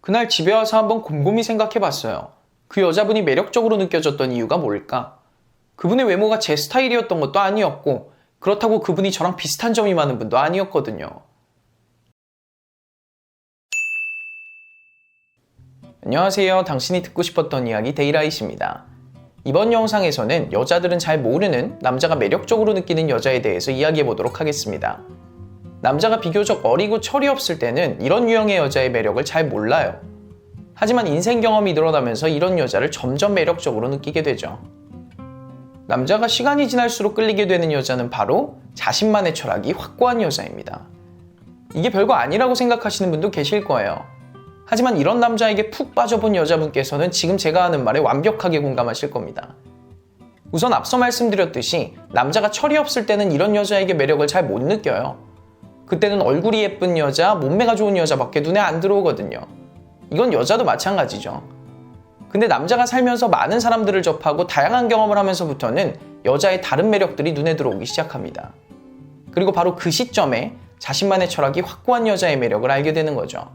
그날 집에 와서 한번 곰곰이 생각해 봤어요. 그 여자분이 매력적으로 느껴졌던 이유가 뭘까? 그분의 외모가 제 스타일이었던 것도 아니었고, 그렇다고 그분이 저랑 비슷한 점이 많은 분도 아니었거든요. 안녕하세요. 당신이 듣고 싶었던 이야기 데이라이트입니다. 이번 영상에서는 여자들은 잘 모르는 남자가 매력적으로 느끼는 여자에 대해서 이야기해 보도록 하겠습니다. 남자가 비교적 어리고 철이 없을 때는 이런 유형의 여자의 매력을 잘 몰라요. 하지만 인생 경험이 늘어나면서 이런 여자를 점점 매력적으로 느끼게 되죠. 남자가 시간이 지날수록 끌리게 되는 여자는 바로 자신만의 철학이 확고한 여자입니다. 이게 별거 아니라고 생각하시는 분도 계실 거예요. 하지만 이런 남자에게 푹 빠져본 여자분께서는 지금 제가 하는 말에 완벽하게 공감하실 겁니다. 우선 앞서 말씀드렸듯이 남자가 철이 없을 때는 이런 여자에게 매력을 잘 못 느껴요. 그때는 얼굴이 예쁜 여자, 몸매가 좋은 여자밖에 눈에 안 들어오거든요. 이건 여자도 마찬가지죠. 근데 남자가 살면서 많은 사람들을 접하고 다양한 경험을 하면서부터는 여자의 다른 매력들이 눈에 들어오기 시작합니다. 그리고 바로 그 시점에 자신만의 철학이 확고한 여자의 매력을 알게 되는 거죠.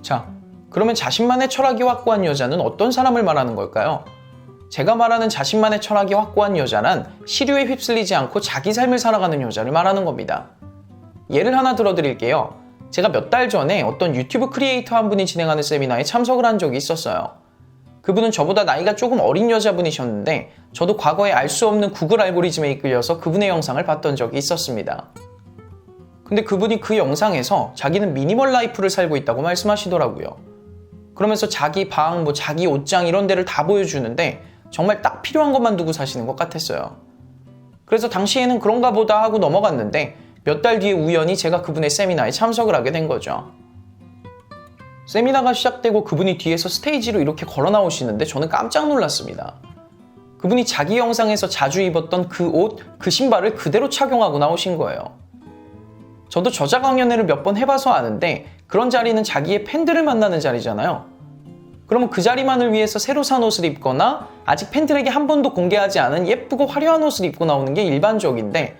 자, 그러면 자신만의 철학이 확고한 여자는 어떤 사람을 말하는 걸까요? 제가 말하는 자신만의 철학이 확고한 여자란 시류에 휩쓸리지 않고 자기 삶을 살아가는 여자를 말하는 겁니다. 예를 하나 들어드릴게요. 제가 몇 달 전에 어떤 유튜브 크리에이터 한 분이 진행하는 세미나에 참석을 한 적이 있었어요. 그분은 저보다 나이가 조금 어린 여자분이셨는데 저도 과거에 알 수 없는 구글 알고리즘에 이끌려서 그분의 영상을 봤던 적이 있었습니다. 근데 그분이 그 영상에서 자기는 미니멀 라이프를 살고 있다고 말씀하시더라고요. 그러면서 자기 방, 뭐 자기 옷장 이런 데를 다 보여주는데 정말 딱 필요한 것만 두고 사시는 것 같았어요. 그래서 당시에는 그런가 보다 하고 넘어갔는데 몇 달 뒤에 우연히 제가 그분의 세미나에 참석을 하게 된 거죠. 세미나가 시작되고 그분이 뒤에서 스테이지로 이렇게 걸어 나오시는데 저는 깜짝 놀랐습니다. 그분이 자기 영상에서 자주 입었던 그 옷, 그 신발을 그대로 착용하고 나오신 거예요. 저도 저자 강연회를 몇 번 해봐서 아는데 그런 자리는 자기의 팬들을 만나는 자리잖아요. 그러면 그 자리만을 위해서 새로 산 옷을 입거나 아직 팬들에게 한 번도 공개하지 않은 예쁘고 화려한 옷을 입고 나오는 게 일반적인데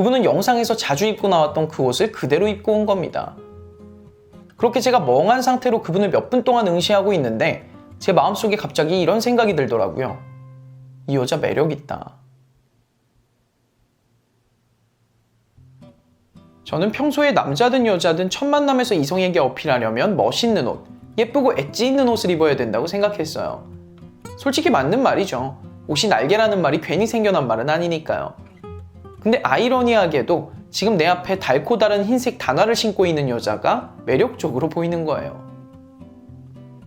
그분은 영상에서 자주 입고 나왔던 그 옷을 그대로 입고 온 겁니다. 그렇게 제가 멍한 상태로 그분을 몇 분 동안 응시하고 있는데 제 마음속에 갑자기 이런 생각이 들더라고요. 이 여자 매력있다. 저는 평소에 남자든 여자든 첫 만남에서 이성에게 어필하려면 멋있는 옷, 예쁘고 엣지 있는 옷을 입어야 된다고 생각했어요. 솔직히 맞는 말이죠. 옷이 날개라는 말이 괜히 생겨난 말은 아니니까요. 근데 아이러니하게도 지금 내 앞에 달고 다른 흰색 단화를 신고 있는 여자가 매력적으로 보이는 거예요.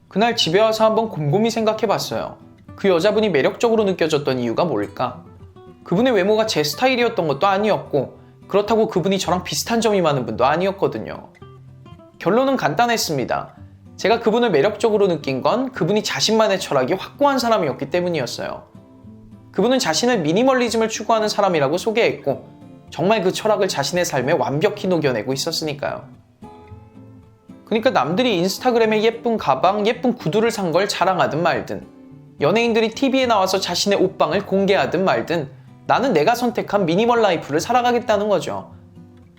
그날 집에 와서 한번 곰곰이 생각해 봤어요. 그 여자분이 매력적으로 느껴졌던 이유가 뭘까? 그분의 외모가 제 스타일이었던 것도 아니었고, 그렇다고 그분이 저랑 비슷한 점이 많은 분도 아니었거든요. 결론은 간단했습니다. 제가 그분을 매력적으로 느낀 건 그분이 자신만의 철학이 확고한 사람이었기 때문이었어요. 그분은 자신을 미니멀리즘을 추구하는 사람이라고 소개했고, 정말 그 철학을 자신의 삶에 완벽히 녹여내고 있었으니까요. 그러니까 남들이 인스타그램에 예쁜 가방, 예쁜 구두를 산 걸 자랑하든 말든, 연예인들이 TV에 나와서 자신의 옷방을 공개하든 말든, 나는 내가 선택한 미니멀 라이프를 살아가겠다는 거죠.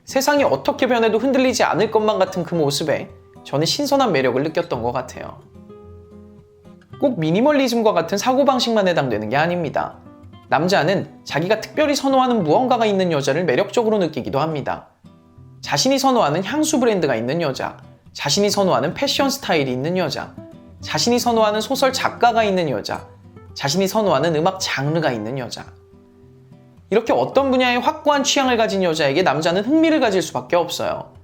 세상이 어떻게 변해도 흔들리지 않을 것만 같은 그 모습에 저는 신선한 매력을 느꼈던 것 같아요. 꼭 미니멀리즘과 같은 사고방식만 해당되는 게 아닙니다. 남자는 자기가 특별히 선호하는 무언가가 있는 여자를 매력적으로 느끼기도 합니다. 자신이 선호하는 향수 브랜드가 있는 여자, 자신이 선호하는 패션 스타일이 있는 여자, 자신이 선호하는 소설 작가가 있는 여자, 자신이 선호하는 음악 장르가 있는 여자. 이렇게 어떤 분야에 확고한 취향을 가진 여자에게 남자는 흥미를 가질 수밖에 없어요.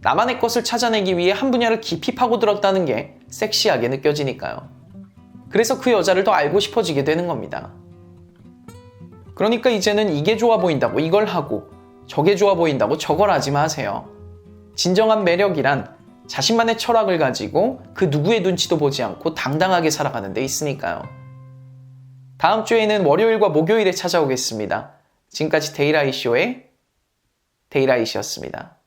나만의 것을 찾아내기 위해 한 분야를 깊이 파고들었다는 게 섹시하게 느껴지니까요. 그래서 그 여자를 더 알고 싶어지게 되는 겁니다. 그러니까 이제는 이게 좋아 보인다고 이걸 하고 저게 좋아 보인다고 저걸 하지 마세요. 진정한 매력이란 자신만의 철학을 가지고 그 누구의 눈치도 보지 않고 당당하게 살아가는 데 있으니까요. 다음 주에는 월요일과 목요일에 찾아오겠습니다. 지금까지 데이라이쇼의 데이라이시였습니다.